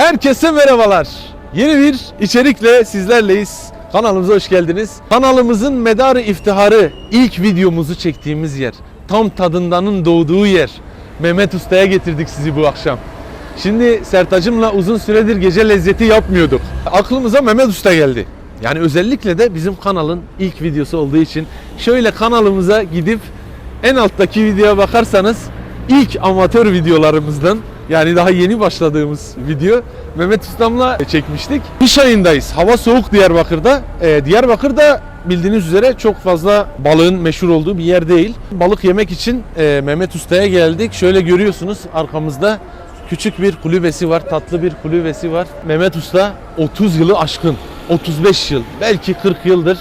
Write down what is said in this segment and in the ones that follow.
Herkese merhabalar. Yeni bir içerikle sizlerleyiz. Kanalımıza hoş geldiniz. Kanalımızın medarı iftiharı ilk videomuzu çektiğimiz yer. Tam tadındanın doğduğu yer. Mehmet Usta'ya getirdik sizi bu akşam. Şimdi Sertacım'la uzun süredir gece lezzeti yapmıyorduk. Aklımıza Mehmet Usta geldi. Yani özellikle de bizim kanalın ilk videosu olduğu için şöyle kanalımıza gidip en alttaki videoya bakarsanız ilk amatör videolarımızdan yani daha yeni başladığımız video Mehmet Ustam'la çekmiştik. Kış ayındayız. Hava soğuk Diyarbakır'da. Ee, Diyarbakır'da bildiğiniz üzere çok fazla balığın meşhur olduğu bir yer değil. Balık yemek için e, Mehmet Usta'ya geldik. Şöyle görüyorsunuz arkamızda küçük bir kulübesi var, tatlı bir kulübesi var. Mehmet Usta 30 yılı aşkın, 35 yıl, belki 40 yıldır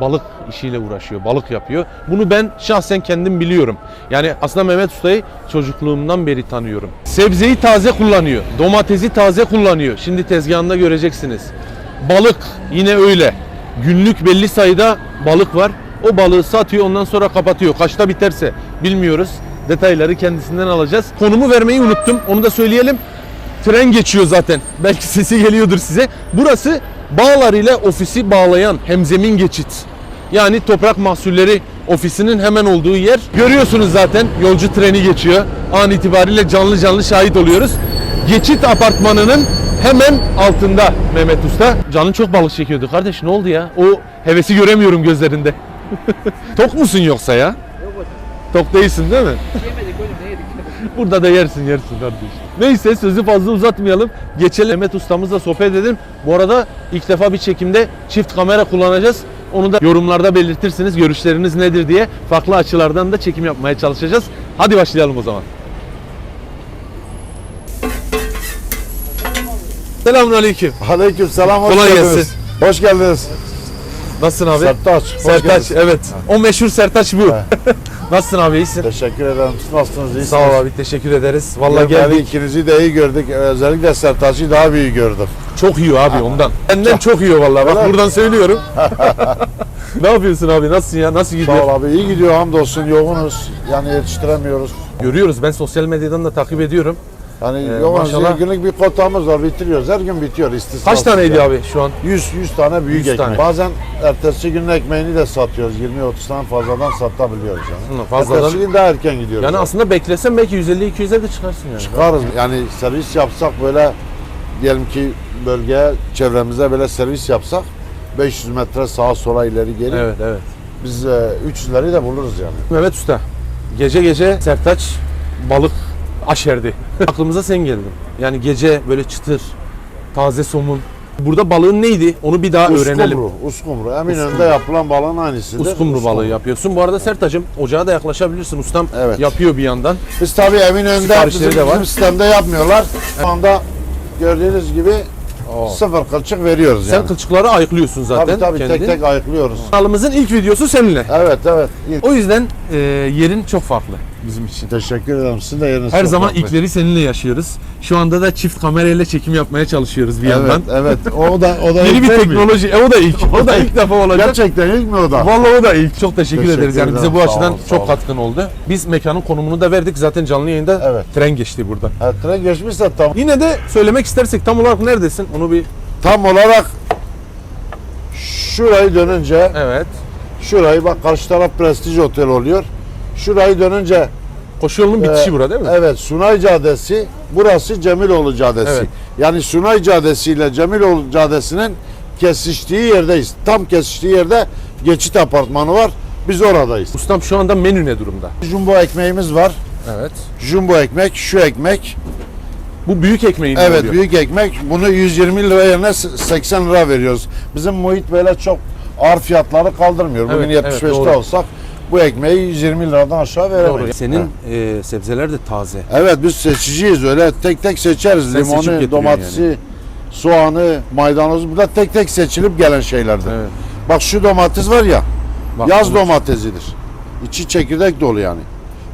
balık işiyle uğraşıyor, balık yapıyor. Bunu ben şahsen kendim biliyorum. Yani aslında Mehmet Usta'yı çocukluğumdan beri tanıyorum. Sebzeyi taze kullanıyor, domatesi taze kullanıyor. Şimdi tezgahında göreceksiniz. Balık yine öyle. Günlük belli sayıda balık var. O balığı satıyor ondan sonra kapatıyor. Kaçta biterse bilmiyoruz. Detayları kendisinden alacağız. Konumu vermeyi unuttum. Onu da söyleyelim. Tren geçiyor zaten. Belki sesi geliyordur size. Burası Bağlar ile ofisi bağlayan hemzemin geçit. Yani toprak mahsulleri ofisinin hemen olduğu yer. Görüyorsunuz zaten yolcu treni geçiyor. An itibariyle canlı canlı şahit oluyoruz. Geçit apartmanının hemen altında Mehmet Usta. Canın çok balık çekiyordu kardeş ne oldu ya? O hevesi göremiyorum gözlerinde. Tok musun yoksa ya? Tok değilsin değil mi? Yemedik yedik? Burada da yersin yersin kardeşim. Neyse sözü fazla uzatmayalım. Geçelim Mehmet ustamızla sohbet edelim. Bu arada ilk defa bir çekimde çift kamera kullanacağız. Onu da yorumlarda belirtirsiniz. Görüşleriniz nedir diye farklı açılardan da çekim yapmaya çalışacağız. Hadi başlayalım o zaman. Selamünaleyküm. Aleyküm selam, hoş Kolay geldiniz. gelsin. Hoş geldiniz. Nasılsın abi? Sertaç, hoş Sertaç geldiniz. evet. O meşhur Sertaç bu. Nasılsın abi iyisin? Teşekkür ederim. Siz nasılsınız? İyisiniz? Sağ ol abi teşekkür ederiz. Vallahi geldik. ikinizi de iyi gördük. Özellikle Sertaç'ı daha iyi gördüm. Çok iyi abi ondan. Benden çok iyi vallahi. Bak buradan söylüyorum. ne yapıyorsun abi? Nasılsın ya? Nasıl gidiyor? Sağ ol abi. İyi gidiyor hamdolsun. Yoğunuz. Yani yetiştiremiyoruz. Görüyoruz. Ben sosyal medyadan da takip ediyorum. Yani Ee, yoğunuz. maşallah. Günlük bir kotamız var. Bitiriyoruz. Her gün bitiyor. İstisnasız. Kaç taneydi yani. abi şu an? 100, 100 tane büyük 100 ekmek. tane. Bazen ertesi günün ekmeğini de satıyoruz. 20-30 tane fazladan satabiliyoruz yani. Hı, fazladan. Ertesi gün daha erken gidiyoruz. Yani aslında beklesen belki 150-200'e de çıkarsın yani. Çıkarız. Yani servis yapsak böyle diyelim ki bölgeye çevremize böyle servis yapsak 500 metre sağa sola ileri geri Evet evet. biz e, 300'leri de buluruz yani. Mehmet Usta. Gece gece Sertaç balık aşerdi. Aklımıza sen geldin. Yani gece böyle çıtır, taze somun. Burada balığın neydi? Onu bir daha öğrenelim. Uskumru, uskumru. Eminönü'nde yapılan balığın aynısıdır. Uskumru balığı yapıyorsun. Bu arada Sertac'ım ocağa da yaklaşabilirsin. Ustam Evet. yapıyor bir yandan. Biz tabii Eminönü'nde bizim, de var. bizim sistemde yapmıyorlar. Şu anda gördüğünüz gibi Oo. sıfır kılçık veriyoruz Sen yani. kılçıkları ayıklıyorsun zaten. tabii tabii kendin. tek tek ayıklıyoruz. Kanalımızın ilk videosu seninle. Evet evet. İyi. O yüzden e, yerin çok farklı bizim için. Teşekkür ederim. Sizin de yeriniz Her zaman farklı. ilkleri seninle yaşıyoruz. Şu anda da çift kamerayla çekim yapmaya çalışıyoruz bir Evet yandan. evet. O da o da Yeni ilk bir değil mi? teknoloji. E, o da ilk. O da ilk defa olacak. Gerçekten ilk mi o da? Vallahi o da ilk. Çok teşekkür, Teşekkür ederiz. Yani bize ederim. bu Sağ açıdan sağ çok katkın oldu. Biz mekanın konumunu da verdik. Zaten canlı yayında Evet. tren geçti burada. Ha, tren geçmişse tam, Yine de söylemek istersek tam olarak neredesin? Onu bir tam olarak şurayı dönünce evet. şurayı bak karşı taraf prestij otel oluyor. Şurayı dönünce Koşu yolunun bitişi e, bura değil mi? Evet Sunay Caddesi burası Cemiloğlu Caddesi. Evet. Yani Sunay Caddesi ile Cemiloğlu Caddesi'nin kesiştiği yerdeyiz. Tam kesiştiği yerde geçit apartmanı var. Biz oradayız. Ustam şu anda menü ne durumda? Jumbo ekmeğimiz var. Evet. Jumbo ekmek, şu ekmek. Bu büyük ekmeğin Evet oluyor? büyük ekmek. Bunu 120 lira yerine 80 lira veriyoruz. Bizim muhit böyle çok ağır fiyatları kaldırmıyor. Bugün Evet, evet, 75'te doğru. olsak bu ekmeği 120 liradan aşağı veremeyiz. Doğru. Senin e, sebzeler de taze. Evet biz seçiciyiz öyle tek tek seçeriz. Sen seçip Limonu, getiriyorsun domatesi, soğanı, maydanozu burada tek tek seçilip gelen şeylerdir. Evet. Bak şu domates var ya Bak, yaz bu- domatesidir. İçi çekirdek dolu yani.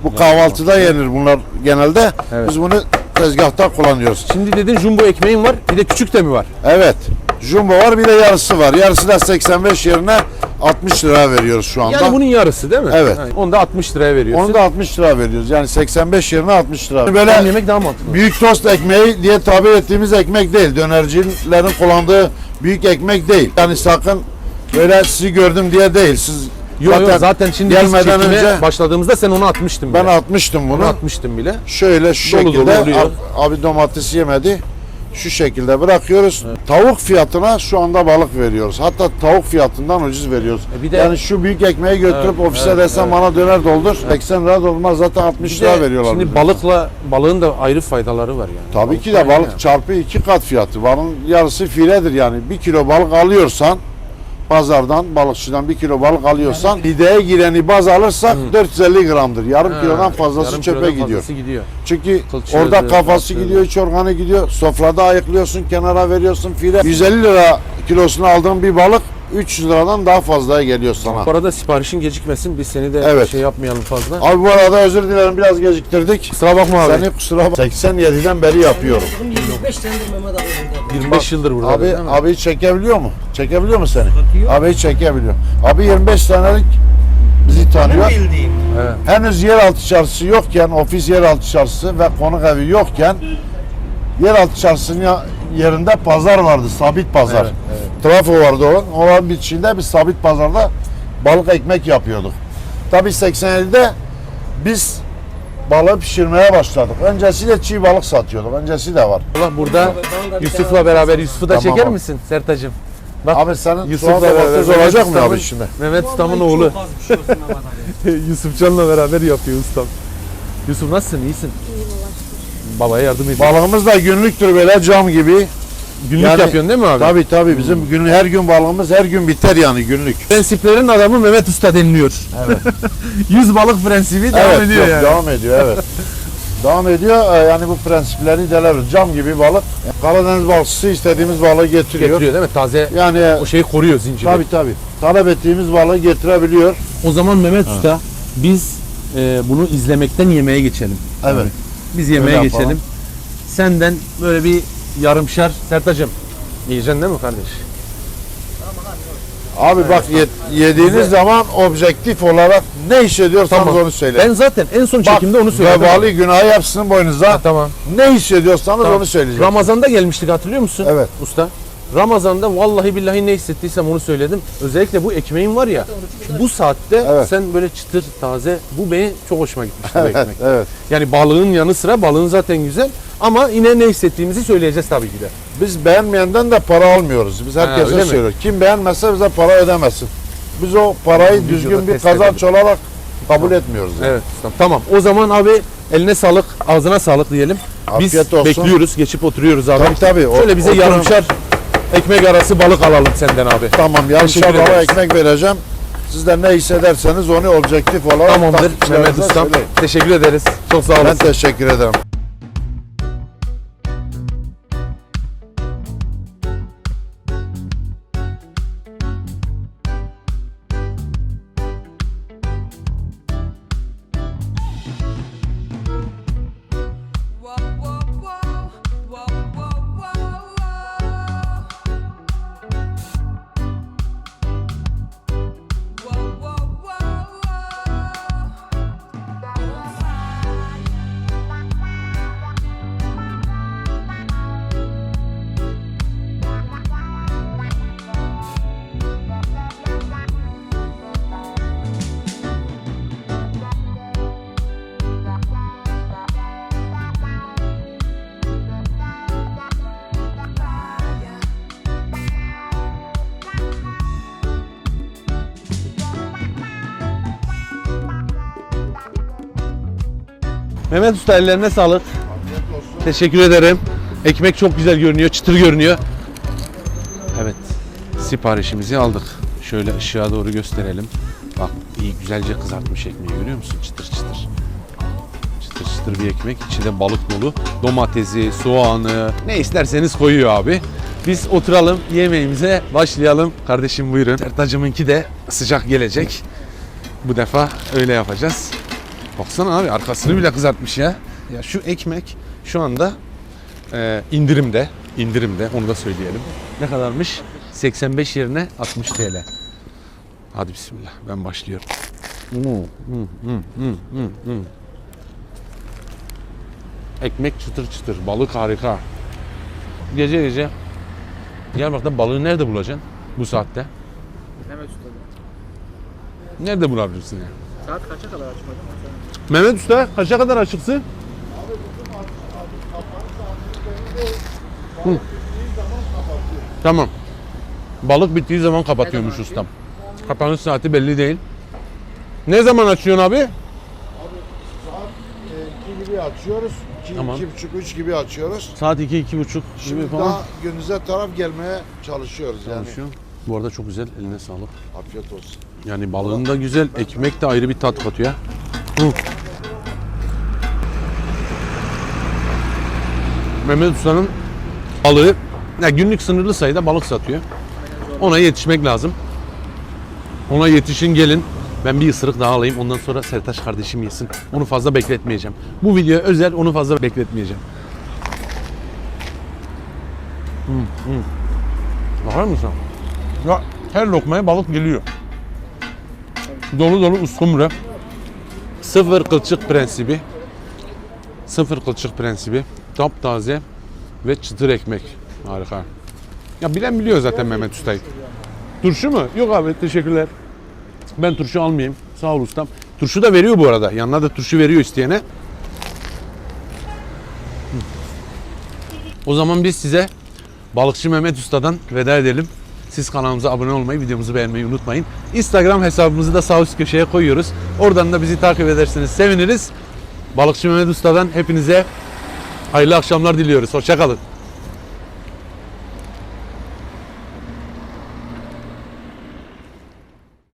Bu kahvaltıda yenir bunlar genelde. Evet. Biz bunu tezgahta kullanıyoruz. Şimdi dedin jumbo ekmeğin var. Bir de küçük de mi var? Evet. Jumbo var bir de yarısı var. Yarısı da 85 yerine 60 lira veriyoruz şu anda. Yani bunun yarısı değil mi? Evet. Ha, Onu da 60 liraya veriyorsun. Onu da 60 lira veriyoruz. Yani 85 yerine 60 lira. Tam Böyle yemek daha mantıklı. büyük tost ekmeği diye tabir ettiğimiz ekmek değil. Dönercilerin kullandığı büyük ekmek değil. Yani sakın böyle sizi gördüm diye değil. Siz Yok zaten, yok zaten şimdi gelmeden önce başladığımızda sen onu atmıştın bile. ben atmıştım Onu bunu. atmıştın bile. Şöyle şu Dolu dolu şekilde oluyor. ab- abi domatesi yemedi. Şu şekilde bırakıyoruz. Tavuk fiyatına şu anda balık veriyoruz. Hatta tavuk fiyatından ucuz veriyoruz. E bir de- yani şu büyük ekmeği götürüp Evet, ofise evet, desen evet. bana döner doldur. 80 lira dolmaz zaten 60 Bir de lira veriyorlar. Şimdi bize. balıkla balığın da ayrı faydaları var yani. Tabii ki Balık de var balık ya. çarpı iki kat fiyatı. Balığın yarısı filedir yani. Bir kilo balık alıyorsan pazardan, balıkçıdan bir kilo balık alıyorsan pideye gireni baz alırsak 450 gramdır. Yarım Ha, kilodan fazlası yarım çöpe gidiyor. fazlası gidiyor. Çünkü Kılçığı orada da, kafası kılçığı gidiyor, iç organı gidiyor. Sofrada ayıklıyorsun, kenara veriyorsun file. 150 lira kilosunu aldığın bir balık 300 liradan daha fazlaya geliyor sana. Bu arada siparişin gecikmesin. Biz seni de Evet. şey yapmayalım fazla. Abi bu arada özür dilerim biraz geciktirdik. Kusura bakma abi. Seni kusura bakma. 87'den beri yapıyorum. Bunun 25 senedir Mehmet abi burada. 25 yıldır burada. Abi abi çekebiliyor mu? Çekebiliyor mu seni? Abi çekebiliyor. Abi 25 senelik bizi tanıyor. Evet. Henüz yeraltı çarşısı yokken, ofis yeraltı çarşısı ve konuk evi yokken yeraltı çarşısının ya- yerinde pazar vardı, sabit pazar. Evet, Trafo vardı o. Onun içinde biz sabit pazarda balık ekmek yapıyorduk. Tabii 87'de biz balığı pişirmeye başladık. Öncesi de çiğ balık satıyorduk. Öncesi de var. Allah burada Yusuf'la beraber Yusuf'u da Tamam çeker abi. misin Sertacığım? Bak Abi senin Yusuf'la Yusuf'la beraber olacak mı abi şimdi? Mehmet Ustam'ın oğlu. Şey. Yusufcan'la beraber yapıyor ustam. Yusuf nasılsın? İyisin. Babaya yardım ediyor. Balığımız da günlüktür böyle cam gibi. Günlük Yani- yapıyorsun değil mi abi? Tabii tabii bizim gün her gün balığımız her gün biter yani günlük. Prensiplerin adamı Mehmet Usta deniliyor. Evet. 100 balık prensibi devam evet, ediyor yok, yani. Devam ediyor evet. devam ediyor Ee, yani bu prensipleri deleriz. Cam gibi balık. Karadeniz balıkçısı istediğimiz balığı getiriyor. Getiriyor değil mi? Taze Yani o şeyi koruyor zinciri. tabii tabii. Talep ettiğimiz balığı getirebiliyor. O zaman Mehmet Usta biz e, bunu izlemekten yemeğe geçelim. Evet. Biz yemeğe Öyle geçelim. Senden böyle bir yarımşar Sertacığım. Yiyeceksin değil mi kardeş? Abi bak ye- yediğiniz Güzel. zaman objektif olarak ne hissediyorsanız onu söyleyin. Ben zaten en son Bak, çekimde onu söyledim. Vebali günahı yapsın boynunuza. Ha, tamam. Ne hissediyorsanız Tamam. onu söyleyeceksiniz. Ramazan'da gelmiştik hatırlıyor musun? Evet. Usta. Ramazan'da vallahi billahi ne hissettiysem onu söyledim. Özellikle bu ekmeğin var ya bu saatte Evet. sen böyle çıtır taze bu beni çok hoşuma gitmişti bu Evet, ekmek. evet. Yani balığın yanı sıra balığın zaten güzel ama yine ne hissettiğimizi söyleyeceğiz tabii ki de. Biz beğenmeyenden de para almıyoruz. Biz öyle herkese mi? söylüyoruz. Kim beğenmezse bize para ödemesin. Biz o parayı Videoda düzgün bir test kazanç olarak kabul etmiyoruz. yani. Evet ustam. Tamam. O zaman abi eline sağlık, ağzına sağlık diyelim. Biz Afiyet olsun. bekliyoruz, geçip oturuyoruz abi. Tabii tabii. O- Şöyle bize oturun. yarımşar ekmek arası balık alalım senden abi. Tamam yarımşar Teşekkür ederiz. ekmek vereceğim. Siz de ne hissederseniz onu objektif olarak Tamamdır takipçilerinize Mehmet Ustam. söyleyin. Teşekkür ederiz. Çok sağ Ben olasın. teşekkür ederim. Mehmet Usta ellerine sağlık. Teşekkür ederim. Ekmek çok güzel görünüyor, çıtır görünüyor. Evet, siparişimizi aldık. Şöyle ışığa doğru gösterelim. Bak iyi güzelce kızartmış ekmeği görüyor musun? Çıtır çıtır. Çıtır çıtır bir ekmek. İçinde balık dolu. Domatesi, soğanı, ne isterseniz koyuyor abi. Biz oturalım, yemeğimize başlayalım. Kardeşim buyurun. Sertacımınki de sıcak gelecek. Bu defa öyle yapacağız. Baksana abi arkasını bile kızartmış ya. Ya şu ekmek şu anda e, indirimde. indirimde onu da söyleyelim. Ne kadarmış? 85 yerine 60 TL. Hadi bismillah ben başlıyorum. Hmm, hmm, hmm, hmm, hmm, hmm. Ekmek çıtır çıtır, balık harika. Gece gece Diyarbakır'da balığı nerede bulacaksın bu saatte? Mehmet Usta'da. Nerede bulabilirsin yani? Saat kaça kadar açmadım? Mehmet Usta kaça kadar açıksın? Hı. Tamam. Balık bittiği zaman kapatıyormuş zaman ustam. Kapanış saati belli değil. Ne zaman açıyorsun abi? Saat 2 gibi açıyoruz. 2, Tamam. 2.30 3 gibi açıyoruz. Saat 2 iki buçuk Şimdi gibi falan. daha gününüze taraf gelmeye çalışıyoruz yani. Çalışıyor. Bu arada çok güzel. Eline sağlık. Afiyet olsun. Yani balığın da güzel. Ekmek de ayrı bir tat katıyor. Hı. Mehmet Usta'nın balığı ya günlük sınırlı sayıda balık satıyor. Ona yetişmek lazım. Ona yetişin gelin. Ben bir ısırık daha alayım. Ondan sonra Sertaç kardeşim yesin. Onu fazla bekletmeyeceğim. Bu video özel. Onu fazla bekletmeyeceğim. Hı, hı. Bakar mısın? Ya her lokmaya balık geliyor. Dolu dolu uskumru. Sıfır kılçık prensibi. Sıfır kılçık prensibi. Taptaze ve çıtır ekmek. Harika. Ya bilen biliyor zaten Mehmet Usta'yı. Turşu mu? Yok abi teşekkürler. Ben turşu almayayım. Sağ ol ustam. Turşu da veriyor bu arada. Yanına da turşu veriyor isteyene. O zaman biz size Balıkçı Mehmet Usta'dan veda edelim. Siz kanalımıza abone olmayı, videomuzu beğenmeyi unutmayın. Instagram hesabımızı da sağ üst köşeye koyuyoruz. Oradan da bizi takip ederseniz seviniriz. Balıkçı Mehmet Usta'dan hepinize hayırlı akşamlar diliyoruz. Hoşçakalın.